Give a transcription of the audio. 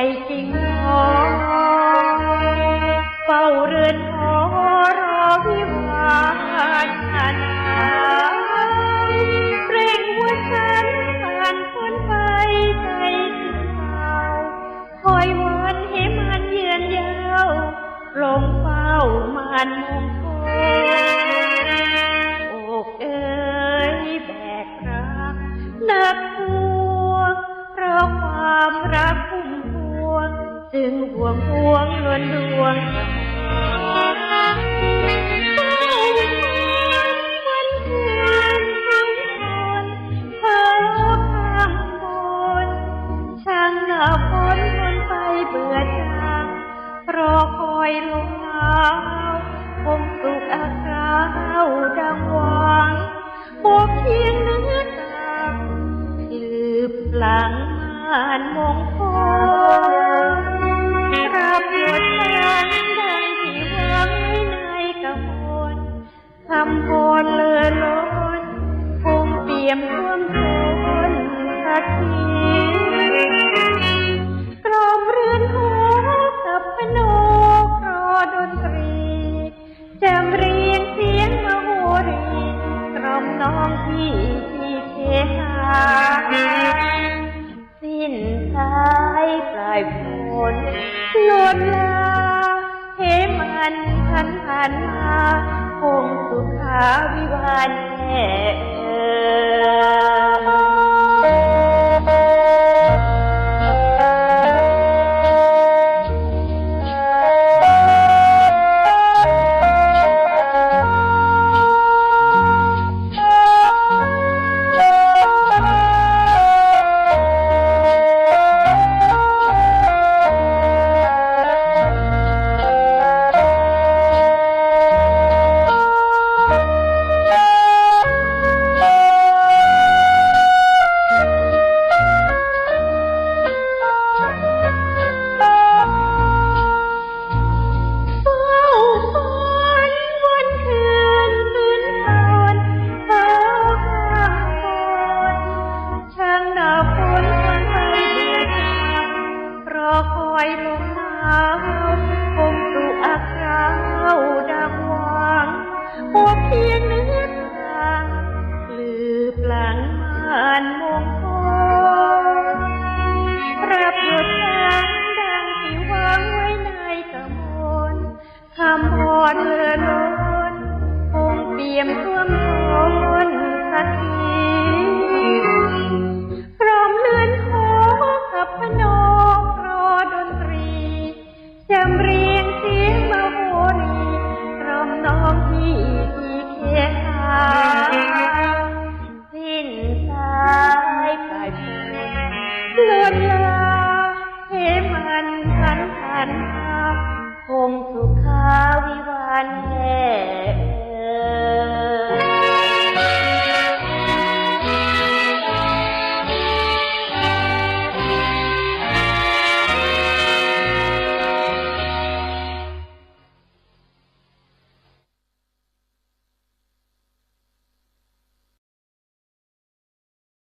ใยจริงหอเฝ้าเรือนหอรอวิวาทนาเกรงว่าฉันผ่านพ้นไปใจถึงเฝ้าคอยวันให้มันเยือนยาวลงเฝ้ามานมงคลอกเอ๋ยแบกรักนักพวงเพราะความรักพว จึงห่วงพวงล้วนดวงรอมวันคืนทุกคนเพ้อข้างบนช่างหน้าฝนทนไปเบื่อจางรอคอยลมหนาวคงสุขอาำพรเลอล้นคงเปี่ยมท่วมท้นสักทีกลอมเรือนหอกับพนกรอดนตรีจำเรียงเสียงมโหรีกล่อมน้องพี่ที่เคหาสิ้นสายปลายฝนหล่นลาเหมันพันผ่านมา คงสุขาวิวันแน่ อคอยลมหนาวคงสุอักาวดังหวังพบเพียงเนื้อทางลืบหลังมานมงคลรับหยดฉันดังที่วางไว้ในกระมวลคำพรเลือล้นคงเปี่ยมท่วมท้นสักที